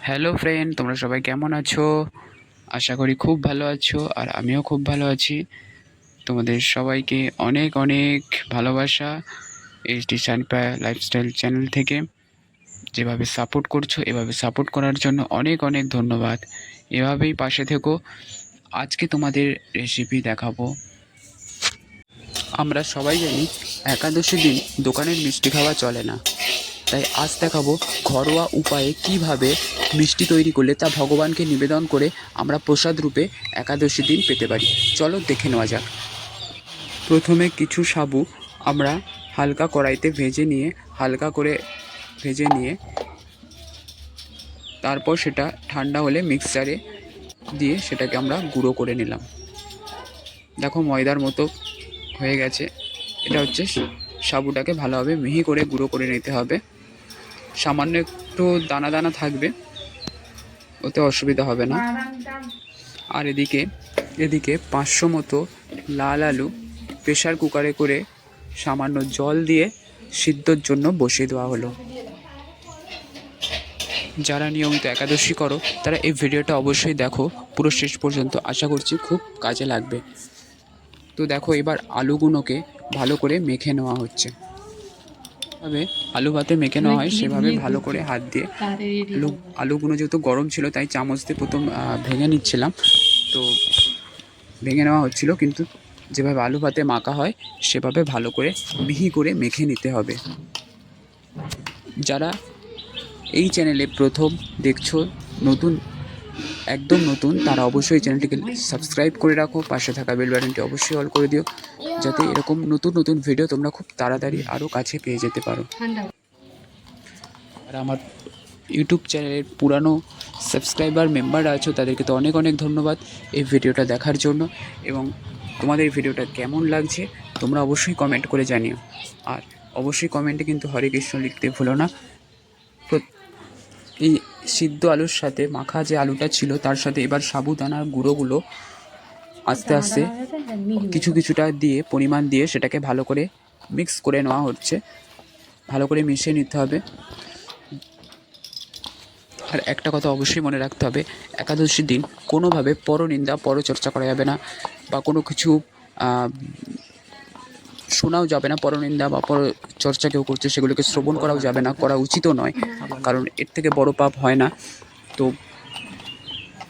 Hello friend তোমরা সবাই কেমন আছো? আশা করি খুব ভালো আছো, আর আমিও খুব ভালো আছি। তোমাদের সবাইকে অনেক অনেক ভালোবাসা এইচডি সানপা লাইফস্টাইল চ্যানেল থেকে। যেভাবে সাপোর্ট করছ, এভাবে সাপোর্ট করার জন্য অনেক অনেক ধন্যবাদ। এভাবেই পাশে থেকো। আজকে তোমাদের রেসিপি দেখাবো। আমরা সবাই জানি একাদশী দিন দোকানের মিষ্টি খাওয়া চলে না। তাই আজ দেখাবো ঘরোয়া উপায়ে কীভাবে মিষ্টি তৈরি করলে তা ভগবানকে নিবেদন করে আমরা প্রসাদ রূপে একাদশী দিন পেতে পারি। চলো দেখে নেওয়া যাক। প্রথমে কিছু সাবু আমরা হালকা কড়াইতে ভেজে নিয়ে, হালকা করে ভেজে নিয়ে, তারপর সেটা ঠান্ডা হলে মিক্সচারে দিয়ে সেটাকে আমরা গুঁড়ো করে নিলাম। দেখো ময়দার মতো হয়ে গেছে। এটা হচ্ছে সাবুটাকে ভালোভাবে মিহি করে গুঁড়ো করে নিতে হবে। সামান্য একটু দানা দানা থাকবে, ওতে অসুবিধা হবে না। আর এদিকে এদিকে পাঁচশো মতো লাল আলু প্রেশার কুকারে করে সামান্য জল দিয়ে সিদ্ধর জন্য বসিয়ে দেওয়া হলো। যারা নিয়মিত একাদশী করো, তারা এই ভিডিওটা অবশ্যই দেখো। পুরো শেষ পর্যন্ত আশা করছি খুব কাজে লাগবে। তো দেখো, এবার আলুগুলোকে ভালো করে মেখে নেওয়া হচ্ছে। ভাবে আলু ভাতে মেখে নেওয়া হয়, সেভাবে ভালো করে হাত দিয়ে আলু আলুগুলো যেহেতু গরম ছিল, তাই চামচ দিয়ে প্রথম ভেঙে নিচ্ছিলাম। তো ভেঙে নেওয়া হচ্ছিল, কিন্তু যেভাবে আলু ভাতে মাখা হয়, সেভাবে ভালো করে মিহি করে মেখে নিতে হবে। যারা এই চ্যানেলে প্রথম দেখছ, নতুন একদম নতুন তারা অবশ্যই চ্যানেলটিকে সাবস্ক্রাইব করে রাখো পাশে থাকা বেল বাটনটি অবশ্যই অল করে দিও যাতে এরকম নতুন নতুন ভিডিও তোমরা খুব তাড়াতাড়ি আরও কাছে পেয়ে যেতে পারো। আর আমার ইউটিউব চ্যানেলের পুরানো সাবস্ক্রাইবার মেম্বাররা আছো তাদেরকে তো অনেক অনেক ধন্যবাদ এই ভিডিওটা দেখার জন্য। এবং তোমাদের এই ভিডিওটা কেমন লাগছে তোমরা অবশ্যই কমেন্ট করে জানিও। আর অবশ্যই কমেন্টে কিন্তু হরে কৃষ্ণ লিখতে ভুলো না। এই সিদ্ধ আলুর সাথে, মাখা যে আলুটা ছিল, তার সাথে এবার সাবুদানার গুঁড়োগুলো আস্তে আস্তে কিছু কিছুটা দিয়ে, পরিমাণ দিয়ে সেটাকে ভালো করে মিক্স করে নেওয়া হচ্ছে। ভালো করে মিশিয়ে নিতে হবে। আর একটা কথা অবশ্যই মনে রাখতে হবে একাদশীর দিন কোনোভাবে পরনিন্দা, পরচর্চা করা যাবে না বা কোনো কিছু শোনাও যাবে না পরনিন্দা বা পরচর্চা কেউ করছে সেগুলোকে শ্রবণ করাও যাবে না করা উচিতও নয় কারণ এর থেকে বড় পাপ হয় না। তো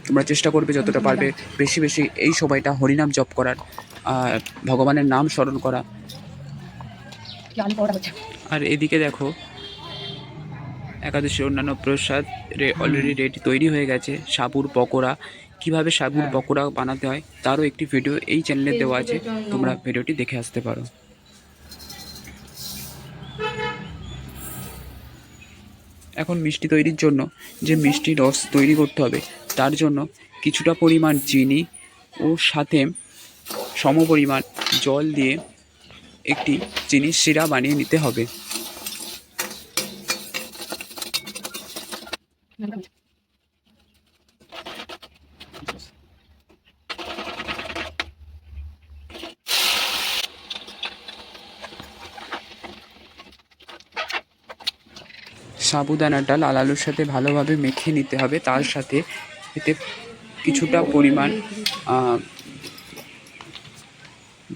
তোমরা চেষ্টা করবে যতটা পারবে বেশি বেশি এই সময়টা হরিনাম জপ করার আর ভগবানের নাম স্মরণ করা। আর এদিকে দেখো একাদশীর অন্যান্য প্রসাদ অলরেডি রেডি তৈরি হয়ে গেছে সাবুর পকোড়া। কীভাবে সাবুর পকোড়া বানাতে হয় তারও একটি ভিডিও এই চ্যানেলে দেওয়া আছে তোমরা ভিডিওটি দেখে আসতে পারো। এখন মিষ্টি তৈরির জন্য যে মিষ্টি রস তৈরি করতে হবে, তার জন্য কিছুটা পরিমাণ চিনি ও সাথে সমপরিমাণ জল দিয়ে একটি চিনির শিরা বানিয়ে নিতে হবে। সাবুদানাটা লাল আলুর সাথে ভালোভাবে মেখে নিতে হবে। তার সাথে এতে কিছুটা পরিমাণ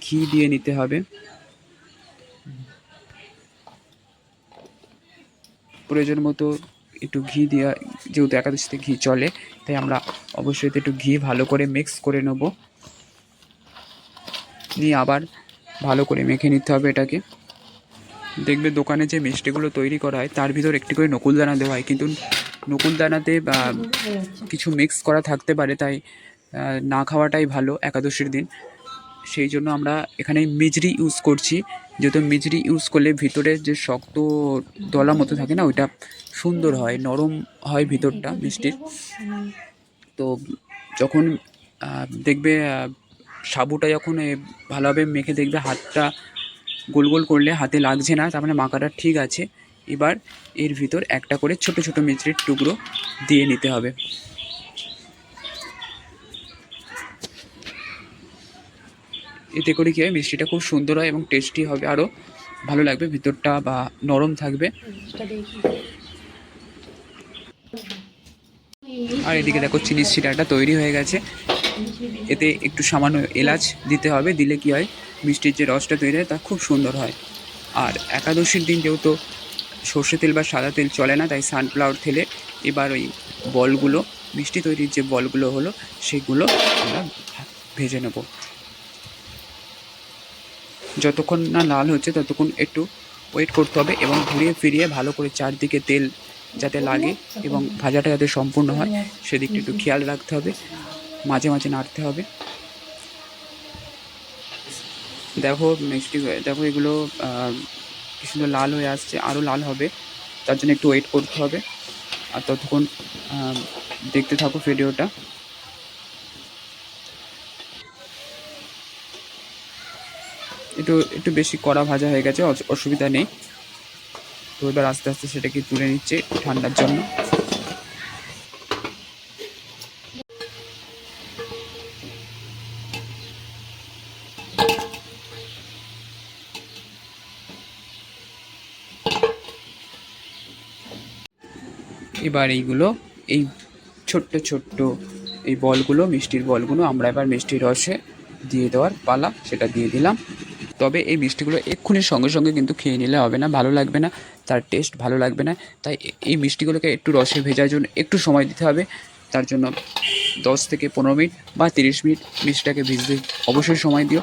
ঘি দিয়ে নিতে হবে। প্রয়োজন মতো একটু ঘি দেওয়া যেহেতু একাদশীতে ঘি চলে, তাই আমরা অবশ্যই একটু ঘি ভালো করে মিক্স করে নেব। নিয়ে আবার ভালো করে মেখে নিতে হবে এটাকে। দেখবে দোকানে যে মিষ্টিগুলো তৈরি করা হয় তার ভিতর একটি করে নকুলদানা দেওয়া হয়। কিন্তু নকুলদানাতে বা কিছু মিক্স করা থাকতে পারে তাই না খাওয়াটাই ভালো একাদশীর দিন। সেই জন্য আমরা এখানে মিজরি ইউজ করছি। যেহেতু মিজরি ইউজ করলে ভিতরে যে শক্ত দলা মতো থাকে না ওইটা সুন্দর হয় নরম হয় ভিতরটা মিষ্টির তো যখন দেখবে সাবুটা যখন ভালোভাবে মেখে দেখবে হাতটা গোল গোল করলে হাতে লাগছে না, তার মানে মাখাটা ঠিক আছে। এবার এর ভিতর একটা করে ছোট ছোট মিচড়ির টুকরো দিয়ে নিতে হবে। এতে করে কী হয়, মিষ্টিটা খুব সুন্দর হয় এবং টেস্টি হবে, আরও ভালো লাগবে, ভিতরটা বা নরম থাকবে। আর এদিকে দেখো চিনির শিরাটা তৈরি হয়ে গেছে। এতে একটু সামান্য এলাচ দিতে হবে, দিলে কি হয় মিষ্টির যে রসটা তৈরি হয় তা খুব সুন্দর হয়। আর একাদশীর দিন যেহেতু সর্ষে তেল বা সাদা তেল চলে না তাই সানফ্লাওয়ার তেলে এবার ওই বলগুলো মিষ্টি তৈরির যে বলগুলো হলো সেগুলো আমরা ভেজে নেব। যতক্ষণ না লাল হচ্ছে ততক্ষণ একটু ওয়েট করতে হবে এবং ঘুরিয়ে ফিরিয়ে ভালো করে চারদিকে তেল যাতে লাগে এবং ভাজাটা যাতে সম্পূর্ণ হয় সেদিকটা একটু খেয়াল রাখতে হবে। মাঝে মাঝে নাড়তে হবে। দেখো, মিষ্টি দেখো এগুলো কি সুন্দর লাল হয়ে আসছে আরও লাল হবে। তার জন্য একটু ওয়েট করতে হবে। আর ততক্ষণ দেখতে থাকো ভিডিওটা একটু একটু বেশি কড়া ভাজা হয়ে গেছে অস- অসুবিধা নেই। তো এবার আস্তে আস্তে সেটাকে তুলে নিচ্ছে ঠান্ডার জন্য। এবার এইগুলো, এই ছোট্ট ছোট্ট এই বলগুলো, মিষ্টির বলগুলো আমরা এবার মিষ্টির রসে দিয়ে দেওয়ার পালা সেটা দিয়ে দিলাম। তবে এই মিষ্টিগুলো এক্ষুনি সঙ্গে সঙ্গে কিন্তু খেয়ে নিলে হবে না, ভালো লাগবে না, তার টেস্ট ভালো লাগবে না। তাই এই মিষ্টিগুলোকে একটু রসে ভেজার জন্য একটু সময় দিতে হবে। তার জন্য দশ থেকে পনেরো মিনিট বা তিরিশ মিনিট মিষ্টিটাকে ভিজতে অবশ্যই সময় দিও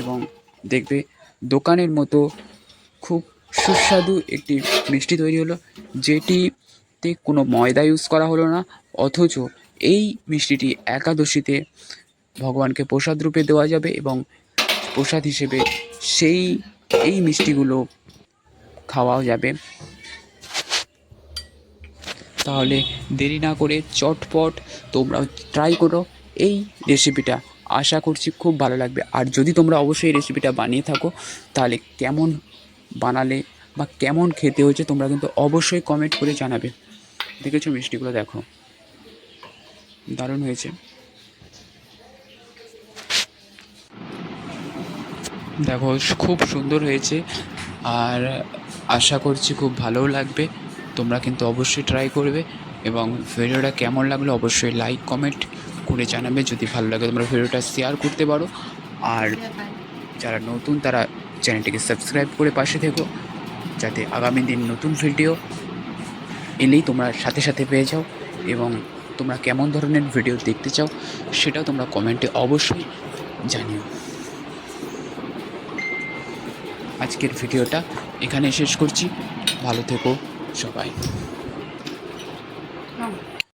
এবং দেখবে দোকানের মতো খুব সুস্বাদু একটি মিষ্টি তৈরি হলো যেটিতে কোনো ময়দা ইউজ করা হলো না, অথচ এই মিষ্টিটি একাদশীতে ভগবানকে প্রসাদ রূপে দেওয়া যাবে এবং প্রসাদ হিসেবে সেই, এই মিষ্টিগুলো খাওয়াও যাবে। তাহলে দেরি না করে চটপট তোমরা ট্রাই করো। এই রেসিপিটা আশা করছি খুব ভালো লাগবে। আর যদি তোমরা অবশ্যই এই রেসিপিটা বানিয়ে থাকো, তাহলে কেমন বানালে বা কেমন খেতে হয়েছে তোমরা কিন্তু অবশ্যই কমেন্ট করে জানাবে। দেখেছ মিষ্টিগুলো? দেখো। দারুণ হয়েছে। দেখো, খুব সুন্দর হয়েছে। আর আশা করছি খুব ভালোও লাগবে। তোমরা কিন্তু অবশ্যই ট্রাই করবে এবং ভিডিওটা কেমন লাগল অবশ্যই লাইক কমেন্ট করে জানাবে। যদি ভালো লাগে তোমরা ভিডিওটা শেয়ার করতে পারো। আর যারা নতুন তারা চ্যানেলটিকে সাবস্ক্রাইব করে পাশে থেকো। যাতে আগামী দিন নতুন ভিডিও এলেই তোমরা সাথে সাথে পেয়ে যাও এবং তোমরা কেমন ধরনের ভিডিও দেখতে চাও সেটাও তোমরা কমেন্টে অবশ্যই জানিও। আজকের ভিডিওটা এখানে শেষ করছি। ভালো থেকো সবাই।